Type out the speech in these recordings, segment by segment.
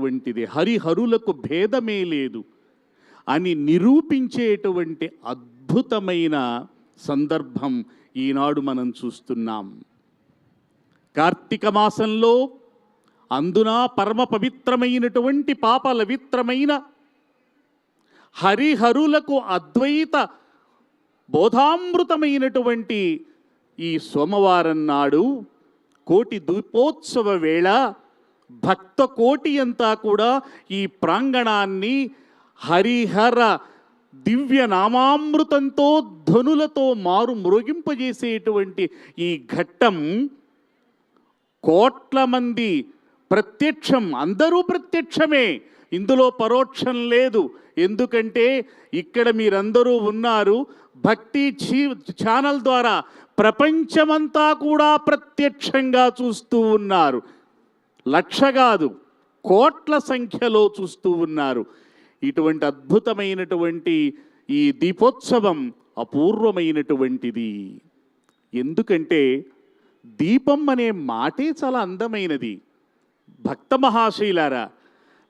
వంటిది హరిహరులకు భేదమే లేదు అని నిరూపించేటువంటి అద్భుతమైన సందర్భం ఈనాడు మనం చూస్తున్నాం. కార్తీక మాసంలో అందున పరమ పవిత్రమైనటువంటి పాపలవిత్రమైన హరిహరులకు అద్వైత బోధామృతమైనటువంటి ఈ సోమవారం నాడు కోటి దీపోత్సవ వేళ భక్త కోటి అంతా కూడా ఈ ప్రాంగణాన్ని హరిహర దివ్య నామామృతంతో ధనులతో మారు మృగింపజేసేటువంటి ఈ ఘట్టం కోట్ల మంది ప్రత్యక్షం అందరూ ప్రత్యక్షమే. ఇందులో పరోక్షం లేదు. ఎందుకంటే ఇక్కడ మీరందరూ ఉన్నారు. భక్తి చీ ఛానల్ ద్వారా ప్రపంచమంతా కూడా ప్రత్యక్షంగా చూస్తూ ఉన్నారు. లక్ష కాదు కోట్ల సంఖ్యలో చూస్తూ ఉన్నారు. ఇటువంటి అద్భుతమైనటువంటి ఈ దీపోత్సవం అపూర్వమైనటువంటిది. ఎందుకంటే దీపం అనే మాటే చాలా అందమైనది. భక్త మహాశైలారా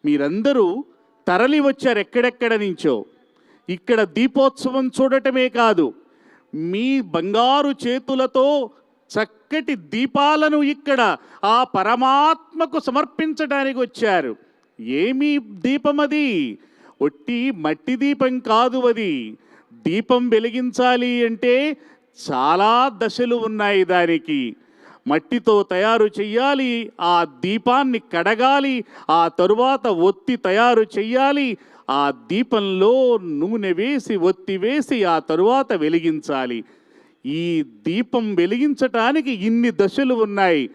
మీరందరూ తరలి వచ్చారు ఎక్కడెక్కడ నుంచో. ఇక్కడ దీపోత్సవం చూడటమే కాదు మీ బంగారు చేతులతో చక్కటి దీపాలను ఇక్కడ ఆ పరమాత్మకు సమర్పించడానికి వచ్చారు. ఏమి దీపం అది? ఒట్టి మట్టి దీపం కాదు అది. దీపం వెలిగించాలి అంటే చాలా దశలు ఉన్నాయి దానికి. మట్టితో తయారు చెయ్యాలి ఆ దీపాన్ని కడగాలి ఆ తరువాత ఒత్తి తయారు చెయ్యాలి ఆ దీపంలో నూనె వేసి ఒత్తి వేసి ఆ తరువాత వెలిగించాలి. ఈ దీపం వెలిగించటానికి ఇన్ని దశలు ఉన్నాయి.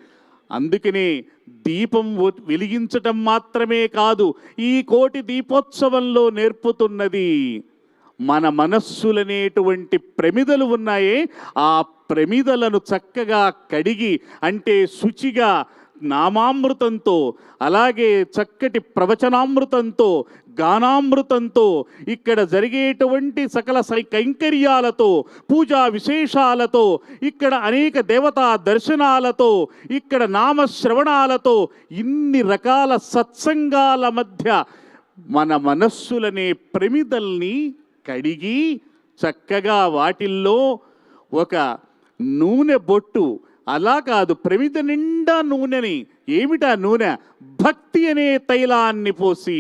అందుకనే దీపం వెలిగించటం మాత్రమే కాదు ఈ కోటి దీపోత్సవంలో నేర్పుతున్నది. మన మనస్సులనేటువంటి ప్రమిదలు ఉన్నాయే ఆ ప్రమిదలను చక్కగా కడిగి అంటే శుచిగా నామామృతంతో అలాగే చక్కటి ప్రవచనామృతంతో గానామృతంతో ఇక్కడ జరిగేటువంటి సకల సై కైంకర్యాలతో పూజా విశేషాలతో ఇక్కడ అనేక దేవతా దర్శనాలతో ఇక్కడ నామశ్రవణాలతో ఇన్ని రకాల సత్సంగాల మధ్య మన మనస్సులనే ప్రమిదల్ని కడిగి చక్కగా వాటిల్లో ఒక నూనె బొట్టు అలా కాదు ప్రమిద నిండా నూనెని ఏమిటా నూనె? భక్తి అనే తైలాన్ని పోసి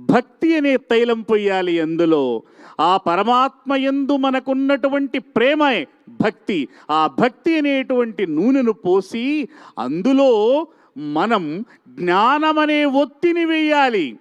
భక్తి అనే తైలం పొయ్యాలి అందులో ఆ పరమాత్మ యందు మనకున్నటువంటి ప్రేమే భక్తి. ఆ భక్తి అనేటువంటి నూనెను పోసి అందులో మనం జ్ఞానమనే ఒత్తిని వేయాలి.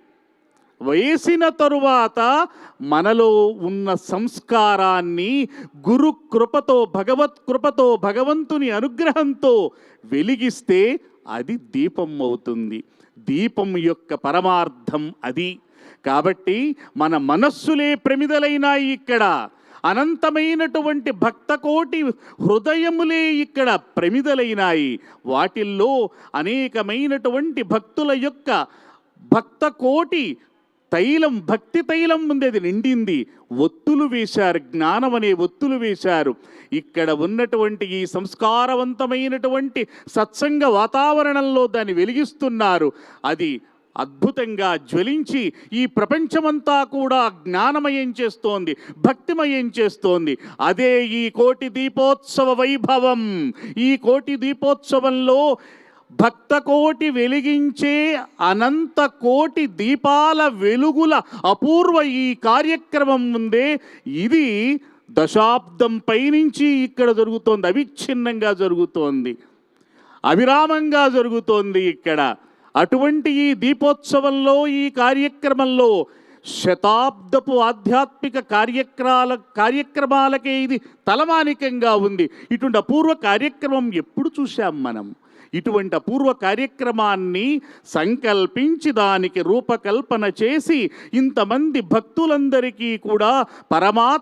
వేసిన తరువాత మనలో ఉన్న సంస్కారాన్ని గురు కృపతో భగవత్ కృపతో భగవంతుని అనుగ్రహంతో వెలిగిస్తే అది దీపం అవుతుంది. దీపం యొక్క పరమార్థం అది. కాబట్టి మన మనస్సులే ప్రమిదలైనాయి ఇక్కడ. అనంతమైనటువంటి భక్తకోటి హృదయములే ఇక్కడ ప్రమిదలైనాయి. వాటిల్లో అనేకమైనటువంటి భక్తుల యొక్క భక్త కోటి తైలం భక్తి తైలం ఉంది అది నిండింది. ఒత్తులు వేశారు జ్ఞానం అనే ఒత్తులు వేశారు. ఇక్కడ ఉన్నటువంటి ఈ సంస్కారవంతమైనటువంటి సత్సంగ వాతావరణంలో దాన్ని వెలిగిస్తున్నారు. అది అద్భుతంగా జ్వలించి ఈ ప్రపంచమంతా కూడా జ్ఞానమయం చేస్తోంది భక్తిమయం చేస్తోంది. అదే ఈ కోటి దీపోత్సవ వైభవం. ఈ కోటి దీపోత్సవంలో భక్త కోటి వెలిగించే అనంత కోటి దీపాల వెలుగుల అపూర్వ ఈ కార్యక్రమం ఉందే. ఇది దశాబ్దం పైనుంచి ఇక్కడ జరుగుతోంది అవిచ్ఛిన్నంగా జరుగుతోంది అవిరామంగా జరుగుతోంది ఇక్కడ. అటువంటి ఈ దీపోత్సవంలో ఈ కార్యక్రమంలో శతాబ్దపు ఆధ్యాత్మిక కార్యక్రమాల కార్యక్రమాలకే ఇది తలమానికంగా ఉంది. ఇటువంటి అపూర్వ కార్యక్రమం ఎప్పుడు చూశాం మనం? ఇటువంటి అపూర్వ కార్యక్రమాన్ని సంకల్పించి దానికి రూపకల్పన చేసి ఇంతమంది భక్తులందరికీ కూడా పరమాత్మ